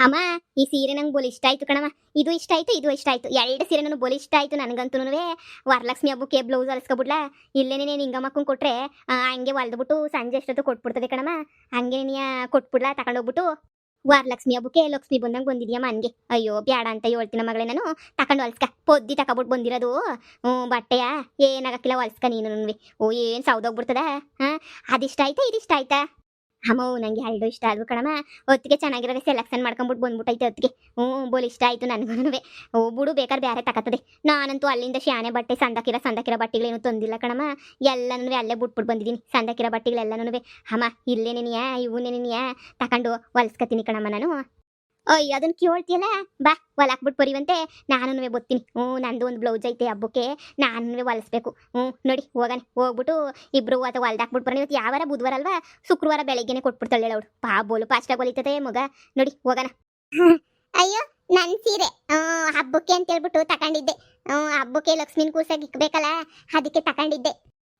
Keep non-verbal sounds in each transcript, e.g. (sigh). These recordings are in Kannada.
ಅಮ್ಮ ಈ ಸೀರೆ ನಂಗೆ ಬೋಲ್ ಇಷ್ಟ ಆಯ್ತು ಕಣಮ್ಮ ಇದು ಇಷ್ಟ ಆಯ್ತು ಇದು ಇಷ್ಟ ಆಯ್ತು. ಎರಡು ಸೀರೆ ನನಗೆ ಬೋಲ್ ಇಷ್ಟ ಆಯ್ತು ನನಗಂತೂ ವರಲಕ್ಷ್ಮಿ ಹಬ್ಬಕ್ಕೆ ಬ್ಲೌಸ್ ಹೊಲಿಸ್ಕೊಬಿಡ್ಲಾ? ನೀನು ಹಿಂಗಮ್ಮಕ್ಕಂಗೆ ಕೊಟ್ರೆ ಆ, ಹಂಗೆ ಹೊಲ್ದ್ಬಿಟ್ಟು ಸಂಜೆ ಎಷ್ಟೊತ್ತು ಕೊಟ್ಬಿಡ್ತದೆ ಕಣಮ್ಮ. ಹಂಗೆ ನೀ ಕೊಟ್ಬಿಡ್ಲಾ ತಗೊಂಡೋಗ್ಬಿಟ್ಟು ವರಲಕ್ಷ್ಮಿ ಹಬ್ಬಕ್ಕೆ ಲಕ್ಷ್ಮಿ ಬಂದಂಗೆ ಬಂದಿದ್ಯಮ್ಮ ಹಂಗೆ. ಅಯ್ಯೋ ಬ್ಯಾಡ ಅಂತ ಹೇಳ್ತೀನಿ ಮಗಳೇ ನಾನು. ತಕೊಂಡು ಹೊಲ್ಸ್ಕ. ಪೊದ್ದಿ ತಗೊಬಿಟ್ಟು ಬಂದಿರೋದು. ಹ್ಞೂ ಬಟ್ಟೆಯ? ಏನಾಗಕ್ಕಿಲ್ಲ ಹೊಲ್ಸ್ಕ ನೀನು ಓ ಏನು ಸೌದೋಗ್ಬಿಡ್ತದ? ಹಾಂ ಅದಿಷ್ಟ ಆಯ್ತಾ ಇದಿಷ್ಟ ಆಯ್ತಾ? ಅಮ್ಮ ನಂಗೆ ಎರಡು ಇಷ್ಟ ಆದ್ವು ಕಣಮ್ಮ. ಹೊತ್ತಿಗೆ ಚೆನ್ನಾಗಿರೋದೇ ಸೆಲೆಕ್ಷನ್ ಮಾಡ್ಕೊಂಬಿಟ್ಟು ಬಂದ್ಬಿಟ್ಟೈತೆ ಹೊತ್ತಿಗೆ. ಹ್ಞೂ, ಬೋಲ್ ಇಷ್ಟ ಆಯ್ತು ನನಗೂ ಓ, ಬಿಡು, ಬೇಕಾದ್ರೆ ಬೇರೆ ತಕತ್ತದೆ. ನಾನಂತೂ ಅಲ್ಲಿಂದ ಶಾನೆ ಬಟ್ಟೆ, ಸಂದಕಿರ, ಸಂದಕಿರೋ ಬಟ್ಟೆಗಳೇನು ತಂದಿಲ್ಲ ಕಣಮ್ಮ. ಎಲ್ಲನೂ ಅಲ್ಲೇ ಬಿಟ್ಬಿಟ್ಟು ಬಂದಿದ್ದೀನಿ. ಸಂದಕಿರೋ ಬಟ್ಟೆಗಳೆಲ್ಲನೂ ಅಮ್ಮ ಇಲ್ಲೇ ನೆನೆಯ ಇವು ನೆನೆಯ ತಕೊಂಡು ಹೊಲ್ಸ್ಕತೀನಿ ಕಣಮ್ಮ ನಾನು. ಅಯ್ಯ ಅದನ್ನ ಕೇಳ್ತೀಯಲ್ಲ? ಬಾ ಹೊಲಾಕ್ಬಿಟ್ಟು ಪರಿವಂತೆ ನಾನು ಬತ್ತೀನಿ. ಹ್ಞೂ, ನಂದು ಒಂದು ಬ್ಲೌಸ್ ಐತೆ ಹಬ್ಬಕ್ಕೆ. ನಾನು ಹೊಲಿಸ್ಬೇಕು. ಹ್ಞೂ, ನೋಡಿ, ಹೋಗಣ. ಹೋಗ್ಬಿಟ್ಟು ಇಬ್ರು ಅಥವಾ ಹೊಲ್ದಾಕ್ಬಿಟ್ಟು ಬರೋಣ. ಇವತ್ತು ಯಾವಾರ ಬುಧವಾರ ಅಲ್ವಾ? ಶುಕ್ರವಾರ ಬೆಳಗ್ಗೆನೆ ಕೊಟ್ಬಿಡ್ತಾಳೆ ಅವಳು. ಪಾ, ಬೋಲು ಪಾಸ್ಟಾಗಿ ಹೊಲಿತದೆ ಮಗ. ನೋಡಿ, ಹೋಗೋಣ. ಅಯ್ಯೋ ನನ್ನ ಸೀರೆ. ಹಬ್ಬಕ್ಕೆ ಅಂತ ಹೇಳ್ಬಿಟ್ಟು ತಗೊಂಡಿದ್ದೆ ಹಬ್ಬಕ್ಕೆ ಲಕ್ಷ್ಮೀನ್ ಕೂಸಾಗಿ ಇಕ್ಬೇಕಲ್ಲ? ಅದಕ್ಕೆ ತಗೊಂಡಿದ್ದೆ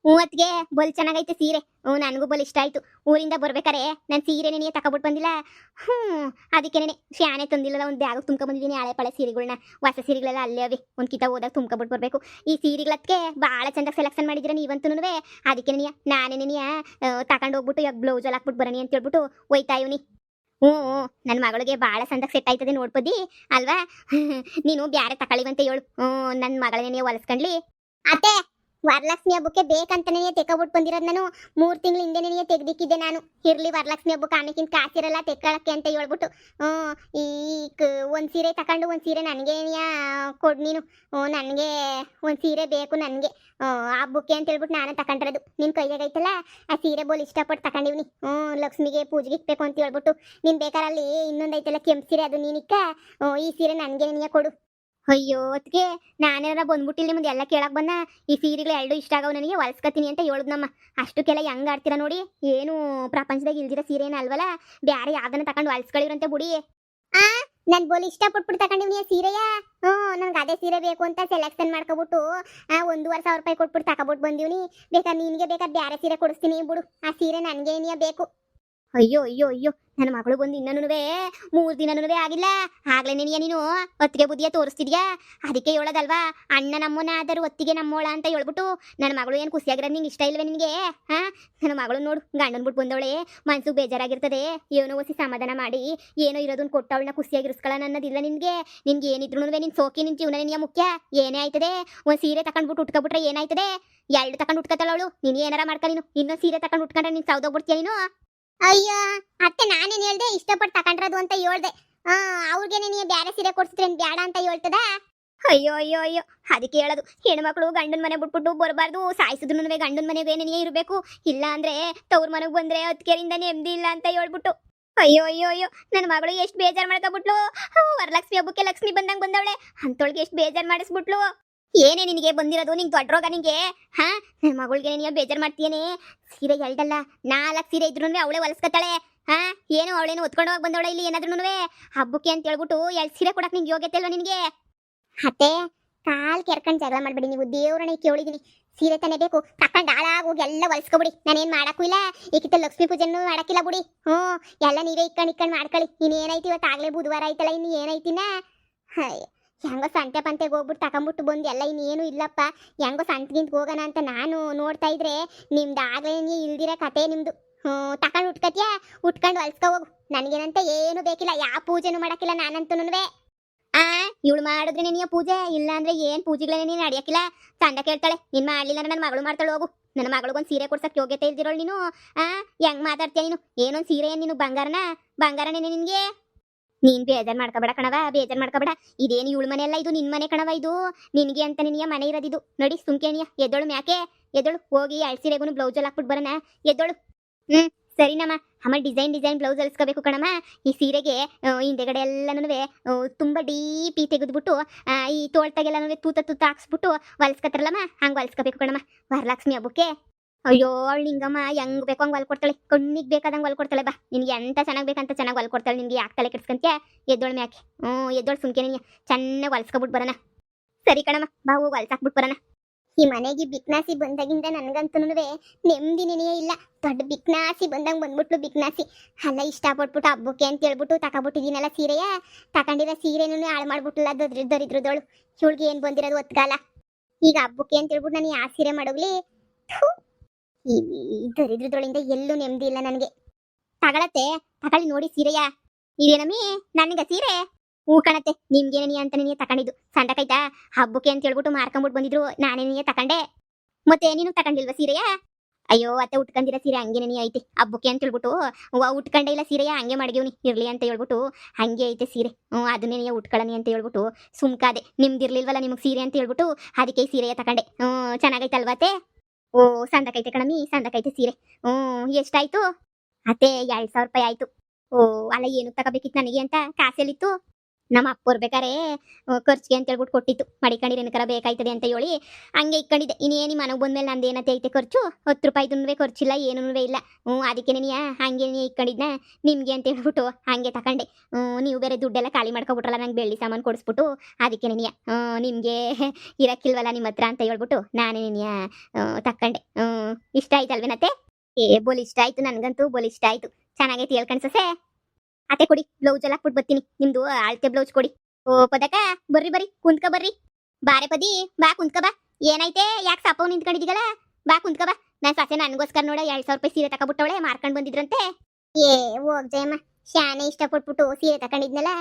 ಮೂವತ್ತಿಗೆ ಬಲ್ ಚೆನ್ನಾಗೈತೆ ಸೀರೆ. ಹ್ಞೂ, ನನಗೂ ಬಲ್ ಇಷ್ಟ ಆಯಿತು. ಊರಿಂದ ಬರ್ಬೇಕಾರೆ ನಾನು ಸೀರೆ ನೆನೆಯ ತಗೊಬಿಟ್ಟು ಬಂದಿಲ್ಲ. ಹ್ಞೂ ಅದಕ್ಕೇನೆ ಶಾನೆ ತಂದಿಲ್ಲ ಒಂದು ಬ್ಯಾಗ್ ತುಂಬ್ಕೊಂಬಂದಿದ್ದೀನಿ ಹಳೆ ಪಳೆ ಸೀರೆಗಳನ್ನ ಹೊಸ ಸೀರೆಗಳೆಲ್ಲ ಅಲ್ಲೇ ಅವೆ. ಒಂದು ಕಿತ ಹೋದಾಗ ತುಂಬ್ಕೊಬಿಟ್ಟು ಬರಬೇಕು. ಈ ಸೀರೆಗಳತ್ತೆ ಭಾಳ ಚಂದ ಸೆಲೆಕ್ಷನ್ ಮಾಡಿದ್ರೆ ನೀವಂತೂ ಅದಕ್ಕೆ ನೀ ನಾನೇ ನೀ ತಗೊಂಡು ಹೋಗ್ಬಿಟ್ಟು ಇವಾಗ ಬ್ಲೌಸ್ ಅಲ್ಲಿ ಹಾಕ್ಬಿಟ್ಟು ಬರೋಣಿ ಅಂತ ಹೇಳ್ಬಿಟ್ಟು ಒಯ್ತಾ ಇವನಿ. ಹ್ಞೂ ನನ್ನ ಮಗಳಿಗೆ ಭಾಳ ಸಂದಕ್ಕೆ ಸೆಟ್ ಆಯ್ತದೆ ನೋಡ್ಬೋದಿ ಅಲ್ವಾ? (laughs) ನೀನು ಬ್ಯಾರೆ ತಕೊಳ್ಳಿವಂತ ಹೇಳು. ಹ್ಞೂ ನನ್ನ ಮಗಳನ್ನೇ ಹೊಲಸ್ಕೊಂಡ್ಲಿ. ಅತ್ತೆ ವರಲಕ್ಷ್ಮಿ ಹಬ್ಬಕ್ಕೆ ಬೇಕಂತನೇ ತೆಕೊಬಿಟ್ಟು ಬಂದಿರೋದು ನಾನು. ಮೂರು ತಿಂಗಳ ಹಿಂದೆನೇ ತೆಗ್ದಿಕ್ಕಿದ್ದೆ ನಾನು. ಇರ್ಲಿ ವರಲಕ್ಷ್ಮಿ ಹಬ್ಬಕ್ಕೆ ಆಮೇಕಿಂತ ಕಾಸಿರಲ್ಲ ತೆಕ್ಕೊಳಕ್ಕೆ ಅಂತ ಹೇಳ್ಬಿಟ್ಟು. ಈ ಒಂದು ಸೀರೆ ತಗೊಂಡು ಒಂದು ಸೀರೆ ನನಗೆ ಕೊಡು ನೀನು. ನನಗೆ ಒಂದು ಸೀರೆ ಬೇಕು ನನಗೆ. ಹಬ್ಬಕ್ಕೆ ಅಂತ ಹೇಳ್ಬಿಟ್ಟು ನಾನು ತಗೊಂಡಿರೋದು ನಿನ್ನ ಕೈಯಾಗೈತಲ್ಲ ಆ ಸೀರೆ ಬೋಲ್ ಇಷ್ಟಪಟ್ಟು ತಗೊಂಡಿವ್ನಿ ಹ್ಞೂ, ಲಕ್ಷ್ಮಿಗೆ ಪೂಜೆಗೆ ಇಕ್ಬೇಕು ಅಂತ ಹೇಳ್ಬಿಟ್ಟು. ನೀನು ಬೇಕಾರಲ್ಲಿ ಇನ್ನೊಂದು ಐತಲ್ಲ ಕೆಂಪು ಸೀರೆ, ಅದು ನೀನಿಕ್ಕ ಈ ಸೀರೆ ನನಗೆ ನೀನು ಕೊಡು. ಅಯ್ಯೋ ಅದಕ್ಕೆ ನಾನೇನಾರ ಬಂದ್ಬಿಟ್ಟಿಲ್ಲ ನಿಮ್ದು ಎಲ್ಲ ಕೇಳಕ್ ಬಂದ? ಈ ಸೀರೆಗಳು ಎರಡು ಇಷ್ಟ ಆಗವು ನನಗೆ, ಹೊಲ್ಸ್ಕತೀನಿ ಅಂತ ಹೇಳಿದ್ನಮ್ಮ ಅಷ್ಟಕ್ಕೆಲ್ಲ ಹೆಂಗ್ ಆಡ್ತೀರಾ ನೋಡಿ, ಏನು ಪ್ರಪಂಚದಾಗ ಇಲ್ದಿರ ಸೀರೆ ಅಲ್ವಲ್ಲ ಬ್ಯಾರೆ ಯಾವ್ದನ್ನ ತಗೊಂಡು ಹೊಲ್ಸ್ಗಳಿರಂತೆ ಬುಡಿ. ಆ, ನನ್ ಬೋಲ್ ಇಷ್ಟಪಟ್ಬಿಟ್ಟು ತಗೊಂಡಿವ್ನಿ ಸೀರೆಯ? ಹ್ಞೂ ನನಗೆ ಅದೇ ಸೀರೆ ಬೇಕು ಅಂತ ಸೆಲೆಕ್ಷನ್ ಮಾಡ್ಕೊಬಿಟ್ಟು ಒಂದೂವರೆ ಸಾವಿರ ರೂಪಾಯಿ ಕೊಟ್ಬಿಟ್ಟು ತಗೊಬಿಟ್ಟು ಬಂದಿವ್ನಿ ಬೇಕಾದ್ರೆ ನಿನಗೆ ಬೇಕಾದ್ರೆ ಬ್ಯಾರೆ ಸೀರೆ ಕೊಡಿಸ್ತೀನಿ ಬಿಡು. ಆ ಸೀರೆ ನನಗೆ ಬೇಕು. ಅಯ್ಯೋ ಅಯ್ಯೋ ಅಯ್ಯೋ, ನನ್ನ ಮಗಳು ಬಂದು ಇನ್ನೂ ಮೂರು ದಿನನೂ ಆಗಿಲ್ಲ. ಆಗ್ಲೇ ನಿನಗೆ ನೀನು. ಹೊತ್ತಿಗೆ ಬುದ್ಧಿಯ ತೋರಿಸ್ತಿದ್ಯಾ? ಅದಕ್ಕೆ ಹೇಳೋದಲ್ವಾ? ಅಣ್ಣ ನಮ್ಮನ ಆದರೂ ಒತ್ತಿಗೆ ನಮ್ಮೋಳ ಅಂತ ಹೇಳ್ಬಿಟ್ಟು ನನ್ನ ಮಗಳು ಏನು ಖುಷಿಯಾಗಿರೋದು ನಿಂಗೆ ಇಷ್ಟ ಇಲ್ವೇ ನಿನಗೆ? ಹಾ? ನನ್ನ ಮಗಳು ನೋಡು, ಗಂಡನ್ ಬಿಟ್ಟು ಬಂದವಳೆ. ಮನ್ಸು ಬೇಜಾರಾಗಿರ್ತದೆ. ಏನೋ ಒಸಿ ಸಮಾಧಾನ ಮಾಡಿ, ಏನೋ ಇರೋದನ್ನ ಕೊಟ್ಟವಳನ್ನ ಖುಷಿಯಾಗಿರಿಸ್ಕೊಳ್ಳೋಣ ಅನ್ನೋದಿಲ್ಲ ನಿನಗೆ. ನಿನ್ಗೆ ಏನಿದ್ರು ನಿನ್ ಸೋಕಿ ನಿನ್ ಜೀವನ ನಿನಗೆ ಮುಖ್ಯ? ಏನೇ ಆಯ್ತದೆ? ಒಂದು ಸೀರೆ ತಕೊಂಡ್ಬಿಟ್ಟು ಉಟ್ಕೊಬಿಟ್ರೆ ಏನಾಯ್ತದೆ? ಎರಡು ತಕೊಂಡು ಉಟ್ಕೊತಾಳವಳು ನೀನು ಏನಾರ ಮಾಡ್ಕೊ ನೀನು. ಇನ್ನೊಂದು ಸೀರೆ ತಕೊಂಡು ಉಟ್ಕೊಂಡ್ರೆ ನೀನು ಸೌದೋಗ್ಬಿಡ್ತೀಯ ನೀನು? ಅಯ್ಯೋ, ಅತ್ತೆ ನಾನೇನ್ ಹೇಳ್ದೆ? ಇಷ್ಟಪಟ್ಟು ತಕೊಂಡ್ರದು ಅಂತ ಹೇಳ್ದೆ. ಆ, ಅವ್ರಿಗೇನೆ ನೀವು ಬ್ಯಾರೆ ಸೀರೆ ಕೊಡ್ಸಿದ್ರೆ ಬ್ಯಾಡ ಅಂತ ಹೇಳ್ತದ? ಅಯ್ಯೋ ಅಯ್ಯೋ ಅಯ್ಯೋ, ಅದಕ್ಕೆ ಹೇಳೋದು. ಹೆಣ್ಮಕ್ಳು ಗಂಡನ ಮನೆ ಬಿಟ್ಬಿಟ್ಟು ಬರಬಾರ್ದು. ಸಾಯಿಸಿದ್ರು ಗಂಡನ ಮನೆಗೆ ಏನೇ ಇರಬೇಕು. ಇಲ್ಲ ಅಂದ್ರೆ ತವ್ರ ಮನೆಗೆ ಬಂದ್ರೆ ಅದಕ್ಕೆರಿಂದ ನೆಮ್ಮದಿ ಇಲ್ಲ ಅಂತ ಹೇಳ್ಬಿಟ್ಟು. ಅಯ್ಯೋ ಅಯ್ಯೋ ಅಯ್ಯೋ ನನ್ನ ಮಗಳು ಎಷ್ಟು ಬೇಜಾರು ಮಾಡ್ಕೊಬಿಟ್ಲು. ವರಲಕ್ಷ್ಮಿ, ಹಬ್ಬಕ್ಕೆ ಲಕ್ಷ್ಮಿ ಬಂದಂಗೆ ಬಂದವಳೆ. ಅಂತೊಳಗೆ ಎಷ್ಟು ಬೇಜಾರು ಮಾಡಿಸ್ಬಿಟ್ಲು. ಏನೇ ನಿನಗೆ ಬಂದಿರೋದು? ನಿಂಗೆ ದೊಡ್ಡ ರೋಗ ನಿಂಗೆ? ಹಾ? ನನ್ನ ಮಗಳಿಗೆ ನೀನು ಬೇಜಾರು ಮಾಡ್ತೀಯೇನೆ? ಸೀರೆ ಎಲ್ಡಲ್ಲ ನಾಲ್ಕು ಸೀರೆ ಇದ್ರು ಅವಳೆ ಹೊಲಸ್ಕತ್ತಾಳೆ. ಹಾ? ಏನು ಅವಳೇನು ಹೊತ್ಕೊಂಡು ಹೋಗಿ ಬಂದವಳೆ ಇಲ್ಲಿ ಏನಾದ್ರೂ ಹಬ್ಬಕ್ಕೆ ಅಂತ ಹೇಳ್ಬಿಟ್ಟು ಎರಡು ಸೀರೆ ಕೊಡಕ್ ನಿಂಗೆ ಯೋಗ್ಯತೆ ಇಲ್ವಾ ನಿನಗೆ? ಅತ್ತೆ, ಕಾಲ್ ಕೆರ್ಕೊಂಡು ಜಗಳ ಮಾಡ್ಬೇಡಿ. ನೀವು ದೇವ್ರನ್ನ ಕೇಳಿದೀನಿ. ಸೀರೆ ತಾನೇ ಬೇಕು. ತಕೊಂಡು ಹಾಳಾಗೋಗಿ ಎಲ್ಲ ಹೊಲ್ಸ್ಕೊಬಿಡಿ. ನಾನೇನು ಮಾಡಕ್ಕೂ ಇಲ್ಲ. ಈಕಿತ ಲಕ್ಷ್ಮೀ ಪೂಜೆನೂ ಮಾಡಕ್ಕಿಲ್ಲ ಬಿಡಿ. ಹ್ಞೂ, ಎಲ್ಲ ನೀವೇ ಇಕ್ಕಂಡು ಇಕ್ಕಂಡು ಮಾಡ್ಕೊಳ್ಳಿ. ಇನ್ನೇನೈತಿ ಇವತ್ತು ಆಗಲೇ ಬುಧವಾರ ಆಯ್ತಲ್ಲ ಇನ್ನು ಏನೈತಿನ ಹಾಯ್ ಹೆಂಗೋ ಸಂತೆ ಪಂತೆಗೆ ಹೋಗ್ಬಿಟ್ಟು ಬಿಟ್ಟು ಬಂದು ಎಲ್ಲ ಇನ್ನೇನು ಇಲ್ಲಪ್ಪ. ಹೆಂಗೋ ಸಂತೆಗಿಂತ ಹೋಗೋಣ ಅಂತ ನಾನು ನೋಡ್ತಾ ಇದ್ರೆ ನಿಮ್ದು ಆಗ್ಲೇ ಇಲ್ದಿರೋ ಕತೆ ನಿಮ್ದು. ಹ್ಞೂ, ತಕೊಂಡು ಉಟ್ಕತ್ಯಾ? ಉಟ್ಕೊಂಡು ಹೊಲ್ಸ್ಕೊ ಹೋಗು. ನನಗೇನಂತ ಏನು ಬೇಕಿಲ್ಲ. ಯಾವ ಪೂಜೆನೂ ಮಾಡೋಕ್ಕಿಲ್ಲ ನಾನಂತೂ ಆ, ಇವಳು ಮಾಡಿದ್ರೆ ನೀನು ಪೂಜೆ? ಇಲ್ಲ ಅಂದ್ರೆ ಏನ್ ಪೂಜೆಗಳೇ ನೀನು ನಡೆಯಕ್ಕಿಲ್ಲ ಚಂದ ಕೇಳ್ತಾಳೆ. ನಿನ್ ಮಾಡಲಿಲ್ಲ ನನ್ನ ಮಗಳು ಮಾಡ್ತಾಳೆ ಹೋಗು. ನನ್ನ ಮಗಳಿಗೊಂದು ಸೀರೆ ಕೊಡ್ಸಕ್ಕೆ ಯೋಗ್ಯತೆ ಇಲ್ದಿರೋಳು ನೀನು. ಆ, ಹೆಂಗ್ ಮಾತಾಡ್ತೀಯ ನೀನು? ಏನೊಂದು ಸೀರೆ ನೀನು? ಬಂಗಾರನ? ಬಂಗಾರನೇ ನಿನ್ಗೆ? ನೀನ್ ಬೇಜಾರ್ ಮಾಡ್ಕೋಬೇಡ ಕಣವ ಬೇಜಾರ್ ಮಾಡ್ಕೋಬೇಡ. ಇದೇನು ಇವಳ ಮನೆ ಅಲ್ಲ ಇದು, ನಿನ್ ಮನೆ ಕಣವ ಇದು? ನಿನ್ಗೆ ಅಂತ ನಿನ್ಯ ಮನೆ ಇರೋದಿದು. ನೋಡಿ ಸುಮ್ಕೇನಿಯ ಎದ್ದೋಳು ಮ್ಯಾಕೆ? ಎದ್ದೋಳು, ಹೋಗಿ ಎರಡು ಸೀರೆಗೂ ಬ್ಲೌಸ್ ಅಲ್ಲಿ ಹಾಕ್ಬಿಟ್ಟು ಬರೋಣ. ಎದ್ದೋಳು. ಹ್ಮ್, ಸರಿನಮ್ಮ. ಆಮೇಲೆ ಡಿಸೈನ್ ಡಿಸೈನ್ ಬ್ಲೌಸ್ ಹೊಲಿಸ್ಕೋಬೇಕು ಕಣಮ್ಮ. ಈ ಸೀರೆಗೆ ಹಿಂದೆಗಡೆ ಎಲ್ಲನೂ ತುಂಬ ಡೀಪಿ ತೆಗೆದ್ಬಿಟ್ಟು ಈ ತೋಳ್ತಾಗೆಲ್ಲನೂ ತೂತ ತೂತ ಹಾಕ್ಸ್ಬಿಟ್ಟು, ಹೊಲ್ಸ್ಕೊತಾರಲ್ಲಮ್ಮ. ಹಂಗೆ ಹೊಲ್ಸ್ಕೋಬೇಕು ಕಣಮ್ಮ. ವರಲಕ್ಷ್ಮಿ ಹಬ್ಬಕ್ಕೆ. ಅಯ್ಯೋ ನಿಂಗಮ್ಮ, ಹೆಂಗ್ ಬೇಕು ಹಂಗೆ ಹೊಲ್ಕೊಡ್ತಾಳೆ ಕಣ್ಣಿಗೆ ಬೇಕಾದಂಗೆ ಹೊಲ್ಕೊಡ್ತಾಳೆ ಬಾ, ನಿನ್ಗೆ ಎಂತ ಚೆನ್ನಾಗಿ ಬೇಕಂತ ಚೆನ್ನಾಗಿ ಹೊಲ್ಕೊಡ್ತಾಳೆ ನಿನ್ಗೆ ಯಾಕೆ ತಲೆ ಕೆಡ್ಸ್ಕೊಂತ್ಯ? ಎದ್ದೋಳ ಮ್ಯಾಕೆ ಹ್ಞೂ, ಎದ್ದೋಳು ಸುಮ್ಕೆ ನೀನು. ಚೆನ್ನಾಗಿ ಹೊಲ್ಸ್ಕೊಬಿಟ್ಟು ಬರೋಣ. ಸರಿ ಕಣಮ್ಮ, ಬಾ, ಹೋಗಿ ಹೊಲ್ಸಾಕ್ಬಿಟ್ಟು ಬರೋಣ. ಈ ಮನೆಗೆ ಬಿಕ್ನಾಸಿ ಬಂದಾಗಿಂದ ನನ್ಗಂತೂ ನೆಮ್ಮದಿ ನೆನೆಯೇ ಇಲ್ಲ. ದೊಡ್ಡ ಬಿಕ್ನಾಸಿ ಬಂದಂಗೆ ಬಂದ್ಬಿಟ್ಲು ಬಿಕ್ನಾಸಿ. ಅಲ್ಲ, ಇಷ್ಟಪಟ್ಬಿಟ್ಟು ಹಬ್ಬಕ್ಕೆ ಅಂತ ಹೇಳ್ಬಿಟ್ಟು ತಕೊಬಿಟ್ಟಿದ್ದೀನಲ್ಲ ಸೀರೆಯ. ತಕೊಂಡಿರೋ ಸೀರೆನೂ ಹಾಳು ಮಾಡ್ಬಿಟ್ಟಲ್ಲ ದೊಡ್ಡ ದರಿದ್ರದೋಳು. ಇವಳಿಗೆ ಏನು ಬಂದಿರೋದು ಒತ್ಗಾಲ. ಈಗ ಹಬ್ಬಕ್ಕೆ ಅಂತ ಹೇಳ್ಬಿಟ್ಟು ನಾನು ಯಾವ ಸೀರೆ ಮಾಡೋಗ್ಲಿ? ಈ ದರಿದ್ರದೊಳಿಂದ ಎಲ್ಲೂ ನೆಮ್ಮದಿ ಇಲ್ಲ ನನಗೆ. ತಗಳತ್ತೆ ತಗೊಳ್ಳಿ ನೋಡಿ ಸೀರೆಯ. ಇದೇನಮ್ಮಿ? ನನಗೆ ಸೀರೆ? ಹೂ ಕಣತ್ತೆ ನಿಮ್ಗೇನೇ ಅಂತ ನೀನೇ ತಕೊಂಡಿದ್ದು. ಸಂಡಕೈತಾ ಹಬ್ಬಕ್ಕೆ ಅಂತ ಹೇಳ್ಬಿಟ್ಟು ಮಾರ್ಕೊಂಬಿಟ್ಟು ಬಂದಿದ್ರು ನಾನೇನೇ ನೀನೇ ತಕೊಂಡೆ? ಮತ್ತೆ ನೀನು ತಕೊಂಡಿಲ್ವಾ ಸೀರೆಯ? ಅಯ್ಯೋ, ಅತ್ತೆ ಉಟ್ಕೊಂಡಿರೋ ಸೀರೆ ಹಂಗೇನೇ ಐತೆ. ಹಬ್ಬಕ್ಕೆ ಅಂತ ಹೇಳ್ಬಿಟ್ಟು ಉಟ್ಕೊಂಡೇ ಇಲ್ಲ ಸೀರೆಯ, ಹಂಗೆ ಮಡಗಿವ್ನಿ, ಇರ್ಲಿ ಅಂತ ಹೇಳ್ಬಿಟ್ಟು, ಹಂಗೆ ಐತೆ ಸೀರೆ. ಹ್ಞೂ ಅದನ್ನೇ ನೀ ಉಟ್ಕೊಳ್ಳನಿ ಅಂತ ಹೇಳ್ಬಿಟ್ಟು, ಸುಮ್ಕಾದೆ. ನಿಮ್ದಿರ್ಲಿಲ್ವಲ್ಲ ನಿಮಗೆ ಸೀರೆ ಅಂತ ಹೇಳ್ಬಿಟ್ಟು, ಅದಕ್ಕೆ ಸೀರೆಯ ತಕೊಂಡೆ. ಹ್ಞೂ ಚೆನ್ನಾಗೈತಲ್ವತ್ತೆ ಓ ಸಂದಕೈತೆ ಕಣಮಿ ಸಂದಕೈತೆ ಸೀರೆ. ಹ್ಞೂ, ಎಷ್ಟಾಯ್ತು? ಅತ್ತೆ ಎರಡ್ ಸಾವಿರ ರೂಪಾಯಿ ಆಯ್ತು. ಓ, ಅಲ್ಲ, ಏನು ತಗೋಬೇಕಿತ್ತು ನನಗೆ ಅಂತ ಕಾಸೆಲ್ಲಿತ್ತು? ನಮ್ಮ ಅಪ್ಪೋರ್ ಬೇಕಾರೆ ಖರ್ಚಿಗೆ ಅಂತ ಹೇಳ್ಬಿಟ್ಟು ಕೊಟ್ಟಿತ್ತು. ಮಡಿಕೊಂಡಿರ ಏನಕರ ಬೇಕಾಯ್ತದೆ ಅಂತ ಹೇಳಿ ಹಂಗೆ ಇಕ್ಕೊಂಡಿದ್ದೆ. ಇನ್ನೇನು ಮನೆಗೆ ಬಂದ್ಮೇಲೆ ನಂದು ಏನಂತ ಐತೆ ಖರ್ಚು? ಹತ್ತು ರೂಪಾಯಿದು ಖರ್ಚಿಲ್ಲ ಏನೂ ಇಲ್ಲ. ಹ್ಞೂ, ಅದಕ್ಕೆ ನೀನು ಹಂಗೆ ನೀ ಇಕ್ಕೊಂಡಿದ್ನ? ನಿಮಗೆ ಅಂತ ಹೇಳ್ಬಿಟ್ಟು ಹಂಗೆ ತಗೊಂಡೆ ನೀವು ಬೇರೆ ದುಡ್ಡೆಲ್ಲ ಖಾಲಿ ಮಾಡ್ಕೊಬಿಟ್ರಲ್ಲ, ನಂಗೆ ಬೆಳ್ಳಿ ಸಾಮಾನು ಕೊಡಿಸ್ಬಿಟ್ಟು, ಅದಕ್ಕೆ ನೀನು ನಿಮಗೆ (laughs) ಇರಕ್ಕಿಲ್ವಲ್ಲ ನಿಮ್ಮ ಹತ್ರ ಅಂತ ಹೇಳ್ಬಿಟ್ಟು ನಾನೇ ನೀನು ತಕ್ಕಂಡೆ ಇಷ್ಟ ಆಯ್ತಲ್ವೇನತ್ತೆ? ಏ, ಬೋಲ್ ಇಷ್ಟ ಆಯ್ತು, ನನಗಂತೂ ಬೋಲ್ ಇಷ್ಟ ಆಯ್ತು. ಚೆನ್ನಾಗೈತಿ ಹೇಳ್ಕಣ್ ಸೊಸೆ. ಅತ್ತೆ ಕೊಡಿ ಬ್ಲೌಸ್ ಎಲ್ಲ ಹಾಕ್ಬಿಟ್ಟು ಬರ್ತೀನಿ. ನಿಮ್ದು ಅಳತೆ ಬ್ಲೌಸ್ ಕೊಡಿ. ಓ, ಪದಕ, ಬರ್ರಿ ಬರ್ರಿ, ಕುಂತ್ಕ ಬರ್ರಿ. ಬಾರೆ ಪದಿ, ಬಾ, ಕುಂತ್ಕ ಬಾ. ಏನೈತೆ? ಯಾಕೆ ಸಾಪವ್ ನಿಂತ್ಕೊಂಡಿದ್ದೀಗಲ್ಲ ಬಾ, ಕುಂತ್ಕ ಬಾ. ನಾನು ಸೊಸೆ ನನಗೋಸ್ಕರ ನೋಡ ಎರಡ್ ಸಾವಿರ ರೂಪಾಯಿ ಸೀರೆ ತಕೊಬಿಟ್ಟವಳೆ, ಮಾರ್ಕೊಂಡ್ ಬಂದಿದ್ರಂತೆ. ಏ, ಹೋಗ್ ಜಯಮ್ಮ. ಶಾನೆ ಇಷ್ಟಪಟ್ಬಿಟ್ಟು ಸೀರೆ ತಕೊಂಡಿದ್ನಲ್ಲ,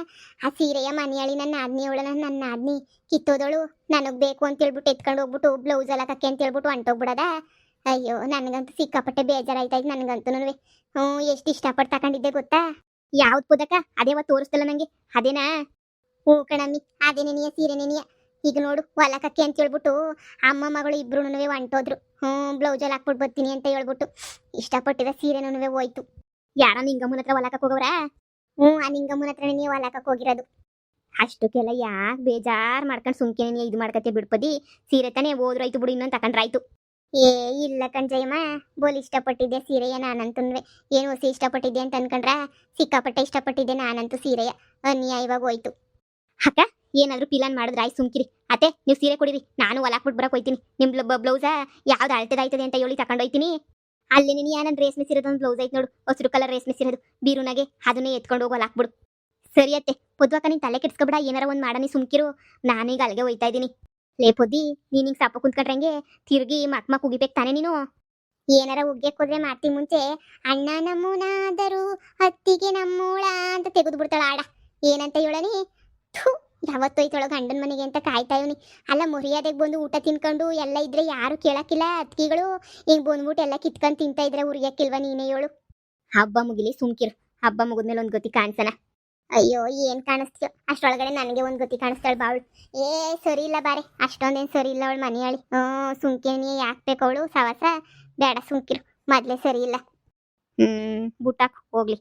ಆ ಸೀರೆಯ ಮನೆಯಾಳಿ ನನ್ನ ಆದ್ನಿ ಅವಳ ನನ್ನ ಆದ್ನಿ ಕಿತ್ತೋದಳು. ನನಗ್ ಬೇಕು ಅಂತ ಹೇಳ್ಬಿಟ್ಟು ಎತ್ಕೊಂಡು ಹೋಗ್ಬಿಟ್ಟು ಬ್ಲೌಸ್ ಎಲ್ಲ ತಕ್ಕೆ ಅಂತ ಹೇಳ್ಬಿಟ್ಟು ಹೊಂಟೋಗ್ಬಿಡದ ಅಯ್ಯೋ, ನನಗಂತೂ ಸಿಕ್ಕಾಪಟ್ಟೆ ಬೇಜಾರಾಯ್ತಾಯ್ತು ನನಗಂತೂ ಹ್ಞೂ, ಎಷ್ಟು ಇಷ್ಟಪಟ್ಟು ತಗೊಂಡಿದ್ದೆ ಗೊತ್ತಾ? ಯಾವ್ದು ಪುದಕ? ಅದೇವ ತೋರಿಸ್ತಲ್ಲ ನಂಗೆ. ಅದೇನಾ? ಹೂ ಕಣಮ್ಮಿ, ಅದೇನೇ ನೆನೆಯ ಸೀರೆ ನೆನೆಯ ಈಗ ನೋಡು ಹೊಲಕಕ್ಕೆ ಅಂತ ಹೇಳ್ಬಿಟ್ಟು ಅಮ್ಮ ಮಗಳು ಇಬ್ರು ಹೊಂಟೋದ್ರು. ಹ್ಞೂ ಬ್ಲೌಸಲ್ಲಿ ಹಾಕ್ಬಿಟ್ಟು ಬರ್ತೀನಿ ಅಂತ ಹೇಳ್ಬಿಟ್ಟು ಇಷ್ಟಪಟ್ಟಿರೋ ಸೀರೆನೂ ಹೋಯ್ತು. ಯಾರ ನಿಂಗಮ್ಮನ ಹತ್ರ ಹೊಲಕಕ್ಕೆ ಹೋಗವ್ರ? ಹ್ಞೂ, ಆ ನಿಂಗಮ್ಮನ ಹತ್ರ ನೀವು ಹೊಲಕಕ್ಕೆ ಹೋಗಿರೋದು. ಅಷ್ಟಕ್ಕೆಲ್ಲ ಯಾಕೆ ಬೇಜಾರು ಮಾಡ್ಕೊಂಡು ಸುಮ್ಕೆ ನೀ ಇದು ಮಾಡ್ಕತ್ತೆ ಬಿಡ್ಪದಿ? ಸೀರೆ ತಾನೇ ಹೋದ್ರಾಯ್ತು ಬಿಡು, ಇನ್ನೊಂದು ತಕೊಂಡ್ರಾಯ್ತು. ಏ, ಇಲ್ಲ ಕಣ್ಜಯಮ್ಮ ಬೋಲ್ ಇಷ್ಟಪಟ್ಟಿದ್ದೆ ಸೀರೆಯ ನಾನಂತೂ ಏನು ಹೊಸ ಇಷ್ಟಪಟ್ಟಿದ್ದೆ ಅಂತ ಅನ್ಕೊಂಡ್ರ? ಸಿಕ್ಕಾಪಟ್ಟೆ ಇಷ್ಟಪಟ್ಟಿದ್ದೆ ನಾನಂತೂ ಸೀರೆಯ. ಅನ್ಯಾಯವಾಗಿ ಹೋಯ್ತು. ಅಕ್ಕ, ಏನಾದ್ರೂ ಪಿಲಾನ್ ಮಾಡಿದ್ರೆ ಆಯ್ತು ಸುಮ್ಕಿರಿ. ಅತ್ತೆ, ನೀವು ಸೀರೆ ಕೊಡಿರಿ. ನಾನು ಹೊಲಾಕ್ಬಿಟ್ಟು ಬರಕ್ ಹೋಯ್ತೀನಿ. ನಿಮ್ ಬ್ಲೌಸ ಯಾವ್ದು ಅಳ್ತದಾಯ್ತದೆ ಅಂತ ಹೇಳಿ ತಗೊಂಡೋಯ್ತೀನಿ ಅಲ್ಲಿ ನೀನು ಏನಂದ್ರೆ ರೇಷ್ಮೆ ಸೀರೆದೊಂದು ಬ್ಲೌಸ್ ಐತೆ ನೋಡು. ಹಸಿರು ಕಲರ್ ರೇಷ್ಮೆ ಸೀರೆದು. ಬೀರುನಾಗೆ ಅದನ್ನೇ ಎತ್ಕೊಂಡು ಹೋಗಿ ಒಲಾಕ್ಬಿಡು. ಸರಿ ಅತ್ತೆ ಪೊದ್ವಾಕ ನೀನ್ ತಲೆ ಕೆಡ್ಸ್ಕೊಬೇಡ. ಏನಾರ ಒಂದು ಮಾಡನಿ ಸುಮ್ಕಿರು. ನಾನೀಗ ಅಲ್ಲಿಗೆ ಹೋಯ್ತಾ ಇದ್ದೀನಿ. ಲೇ ಪೊದ್ದಿ ನೀನ್ ಸಪ್ಪ ಕುಂತ್ಕೊಂಡ್ರಂಗೆ ತಿರುಗಿ ಮಕ್ ಮಕ್ ತಾನೇ ನೀನು? ಏನಾರ ಉಗ್ಗೆ ಹೋದ್ರೆ ಮಾಡ್ತಿ ಮುಂಚೆ, ಅಣ್ಣ ನಮ್ಮೂನಾದರೂ ಹತ್ತಿಗೆ ನಮ್ಮೂಳ ಅಂತ ತೆಗೆದು ಬಿಡ್ತಾಳ ಆಡ. ಏನಂತ ಹೇಳನಿ ಥೂ ಯಾವತ್ತೋಯ್ತೊಳ ಗಂಡನ ಮನೆಗೆ ಅಂತ ಕಾಯ್ತಾ ಇವನಿ. ಅಲ್ಲ, ಮರ್ಯಾದೆಗೆ ಬಂದು ಊಟ ತಿನ್ಕೊಂಡು ಎಲ್ಲ ಇದ್ರೆ ಯಾರು ಕೇಳಕ್ಕಿಲ್ಲ? ಅತ್ತಿಗೆಗಳು, ಹಿಂಗ್ ಬಂದ್ಬಿಟ್ಟು ಎಲ್ಲ ಕಿತ್ಕೊಂಡ್ ತಿಂತಾ ಇದ್ರೆ ಉರಿಯಕ್ಕಿಲ್ವಾ ನೀನೇ? ಹೇಳು. ಹಬ್ಬ ಮುಗಿಲಿ ಸುಮ್ಕಿರು. ಹಬ್ಬ ಮುಗಿದ್ಮೇಲೆ ಒಂದ್ ಗತಿ ಕಾಣ್ಸನ. ಅಯ್ಯೋ, ಏನ್ ಕಾಣಿಸ್ತೀಯೋ? ಅಷ್ಟೊಳಗಡೆ ನನಗೆ ಒಂದ್ ಗತಿ ಕಾಣಿಸ್ತಾಳ ಬಾವಳು. ಏ, ಸರಿ ಇಲ್ಲ ಬಾರೆ. ಅಷ್ಟೊಂದೇನ್ ಸರಿ ಇಲ್ಲ ಅವಳು ಮನೆಯಾಳಿ. ಹ್ಞೂ ಸುಂಕೇನಿ ಯಾಕೆ ಬೇಕು ಅವಳು? ಸವಾಸ ಬೇಡ ಸುಂಕಿರು ಮೊದ್ಲೇ ಸರಿ ಇಲ್ಲ. ಹ್ಮ್ ಬುಟ್ಟಾಕ್ ಹೋಗ್ಲಿ.